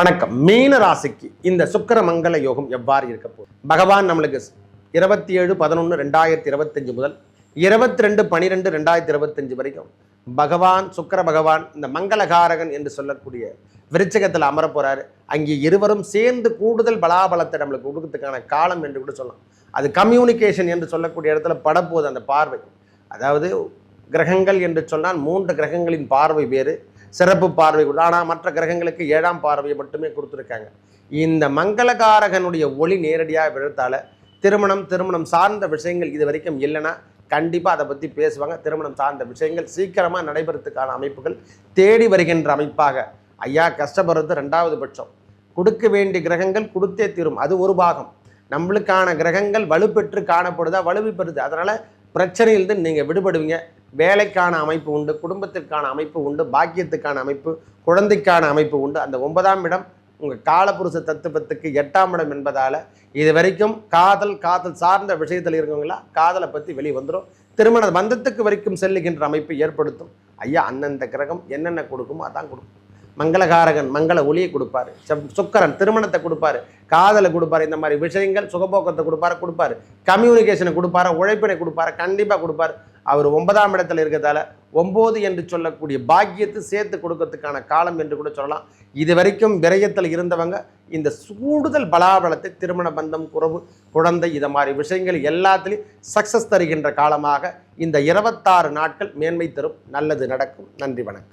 வணக்கம். மீன ராசிக்கு இந்த சுக்கிர மங்கள யோகம் எவ்வாறு இருக்க போகுது? பகவான் நம்மளுக்கு இருபத்தி ஏழு பதினொன்று ரெண்டாயிரத்தி இருபத்தஞ்சு முதல் இருபத்தி ரெண்டு பனிரெண்டு ரெண்டாயிரத்தி இருபத்தஞ்சு வரைக்கும் பகவான் சுக்கிர பகவான் இந்த மங்களகாரகன் என்று சொல்லக்கூடிய விருச்சகத்தில் அமர அங்கே இருவரும் சேர்ந்து கூடுதல் பலாபலத்தை நம்மளுக்கு கொடுக்கறதுக்கான காலம் என்று கூட சொல்லலாம். அது கம்யூனிகேஷன் என்று சொல்லக்கூடிய இடத்துல படப்போகுது அந்த பார்வை. அதாவது கிரகங்கள் என்று சொன்னால் மூன்று கிரகங்களின் பார்வை வேறு. சிறப்பு பார்வை கொடுத்து ஆனால் மற்ற கிரகங்களுக்கு ஏழாம் பார்வையை மட்டுமே கொடுத்துருக்காங்க. இந்த மங்களகாரகனுடைய ஒளி நேரடியாக விழுத்தால திருமணம் திருமணம் சார்ந்த விஷயங்கள் இது வரைக்கும் இல்லைன்னா கண்டிப்பாக அதை பற்றி பேசுவாங்க. திருமணம் சார்ந்த விஷயங்கள் சீக்கிரமாக நடைபெறத்துக்கான அமைப்புகள் தேடி வருகின்ற அமைப்பாக. ஐயா கஷ்டப்படுறது ரெண்டாவது பட்சம். கொடுக்க வேண்டிய கிரகங்கள் கொடுத்தே தீரும். அது ஒரு பாகம். நம்மளுக்கான கிரகங்கள் வலுப்பெற்று காணப்படுதா வலுவி பெறுது அதனால் பிரச்சனையிலிருந்து நீங்கள் விடுபடுவீங்க. வேலைக்கான அமைப்பு உண்டு குடும்பத்திற்கான அமைப்பு உண்டு பாக்கியத்துக்கான அமைப்பு குழந்தைக்கான அமைப்பு உண்டு. அந்த ஒன்பதாம் இடம் உங்கள் காலப்புருஷ தத்துவத்துக்கு எட்டாம் இடம் என்பதால் இது வரைக்கும் காதல் காதல் சார்ந்த விஷயத்தில் இருக்கவங்களா காதலை பற்றி வெளியே வந்துடும் திருமண பந்தத்துக்கு வரைக்கும் செல்லுகின்ற அமைப்பு ஏற்படுத்தும். ஐயா அந்தந்த கிரகம் என்னென்ன கொடுக்குமோ அதான் கொடுக்கும். மங்களகாரகன் மங்கள ஒளியை கொடுப்பாரு. சுக்கரன் திருமணத்தை கொடுப்பாரு. காதலை கொடுப்பாரு. இந்த மாதிரி விஷயங்கள் சுகபோக்கத்தை கொடுப்பாரு கொடுப்பாரு. கம்யூனிகேஷனை கொடுப்பாரு உழைப்பினை கொடுப்பாரு கண்டிப்பாக கொடுப்பாரு. அவர் ஒன்பதாம் இடத்துல இருக்கிறதால ஒம்பது என்று சொல்லக்கூடிய பாக்கியத்தை சேர்த்து கொடுக்கறதுக்கான காலம் என்று கூட சொல்லலாம். இது வரைக்கும் விரயத்தில் இருந்தவங்க இந்த கூடுதல் பலாபலத்தை திருமண பந்தம் குறவு குழந்தை இதை மாதிரி விஷயங்கள் எல்லாத்துலேயும் சக்ஸஸ் தருகின்ற காலமாக இந்த இருபத்தாறு நாட்கள் மேன்மை தரும் நல்லது நடக்கும். நன்றி வணக்கம்.